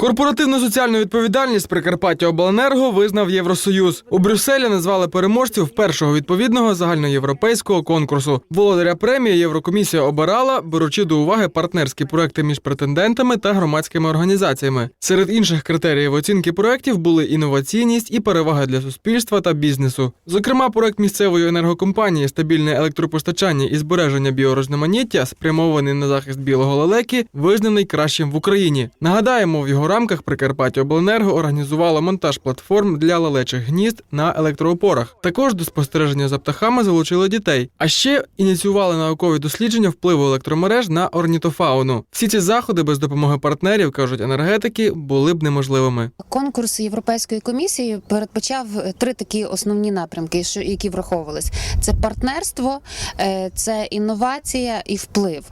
Корпоративну соціальну відповідальність Прикарпаття Обленерго визнав Євросоюз. У Брюсселі назвали переможців першого відповідного загальноєвропейського конкурсу. Володаря премії Єврокомісія обирала, беручи до уваги партнерські проекти між претендентами та громадськими організаціями. Серед інших критеріїв оцінки проєктів були інноваційність і перевага для суспільства та бізнесу. Зокрема, проект місцевої енергокомпанії стабільне електропостачання і збереження біорозноманіття, спрямований на захист білого лелеки, визнаний кращим в Україні. Нагадаємо, в його рамках Прикарпаття Обленерго організувало монтаж платформ для лелечих гнізд на електроопорах. Також до спостереження за птахами залучили дітей. А ще ініціювали наукові дослідження впливу електромереж на орнітофауну. Всі ці заходи без допомоги партнерів, кажуть енергетики, були б неможливими. Конкурс Європейської комісії передбачав три такі основні напрямки, що які враховувались: це партнерство, е, це інновація і вплив.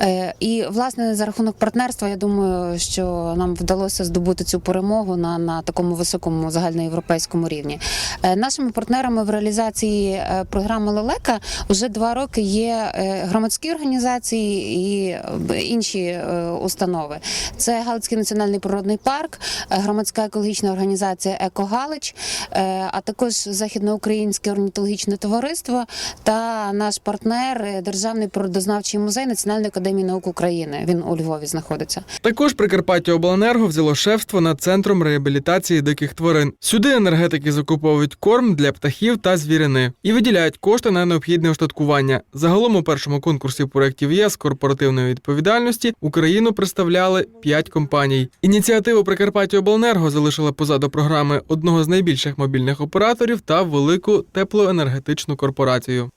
Е, І власне за рахунок партнерства, я думаю, що нам вдалося здобути цю перемогу на, на такому високому загальноєвропейському рівні. Е, Нашими партнерами в реалізації е, програми Лелека вже два роки є е, громадські організації і інші установи. Це Галицький національний природний парк, громадська екологічна організація Еко Галич, а також Західноукраїнське орнітологічне товариство та наш партнер Державний природознавчий музей Національної академії наук України. Він у Львові знаходиться. Також Прикарпаття Обленерго взяло шефство над центром реабілітації диких тварин. Сюди енергетики закуповують корм для птахів та звірини і виділяють кошти на необхідне устаткування. Загалом у першому конкурсі проєктів ЄС корпоративної відповідальності Україну представляли п'ять компаній. Ініціативу Прикарпаття Обленерго залишила позаду програми одного з найбільших мобільних операторів та велику теплоенергетичну корпорацію.